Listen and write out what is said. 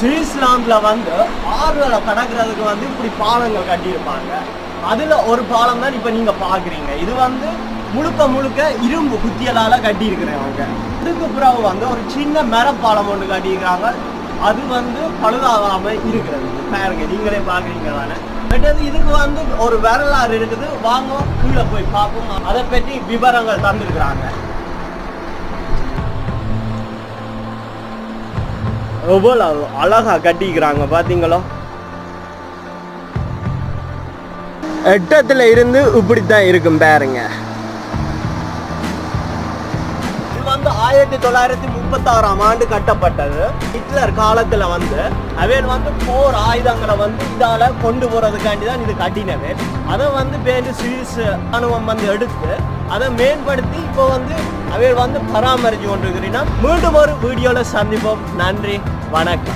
ஸ்ரீஸ்லாந்தில் வந்து ஆறுகளை கடக்கிறதுக்கு வந்து இப்படி பாலங்கள் கட்டியிருப்பாங்க. அதில் ஒரு பாலம் தான் இப்போ நீங்கள் பார்க்குறீங்க இது வந்து முழுக்க முழுக்க இரும்பு குத்தியலால் கட்டியிருக்கிறவங்க இதுக்கு பிறகு வந்து ஒரு சின்ன மரப்பாலம் ஒன்று கட்டியிருக்கிறாங்க அது வந்து பழுதாகாமல் இருக்கிறது. பாருங்க நீங்களே பார்க்குறீங்க தானே. அடுத்தது இதுக்கு வந்து ஒரு வரலாறு இருக்குது. வாங்க கீழே போய் பார்ப்போம். அதை பற்றி விவரங்கள் தந்துருக்குறாங்க. எவ்வளவு அழகா கட்டிக்கிறாங்க பாத்தீங்களா? எட்டத்துல இருந்து இப்படித்தான் இருக்கும் பாருங்க. வந்து ஆயிரத்தி தொள்ளாயிரத்தி முப்பத்தாறாம் ஆண்டு கட்டப்பட்டது. ஹிட்லர் காலத்துல வந்து அவன் வந்து போர் ஆயுதங்களை வந்து இதால கொண்டு போறதுக்காண்டி தான் இது கட்டினவே அதை வந்து பேருந்து சுவிஸ் அனுபவம் வந்து எடுத்து அதை மேம்படுத்தி இப்போ வந்து அவைகள் வந்து பராமரிச்சு கொண்டிருக்கிறீங்கன்னா மீண்டும் ஒரு வீடியோவில் சந்திப்போம். நன்றி. வணக்கம்.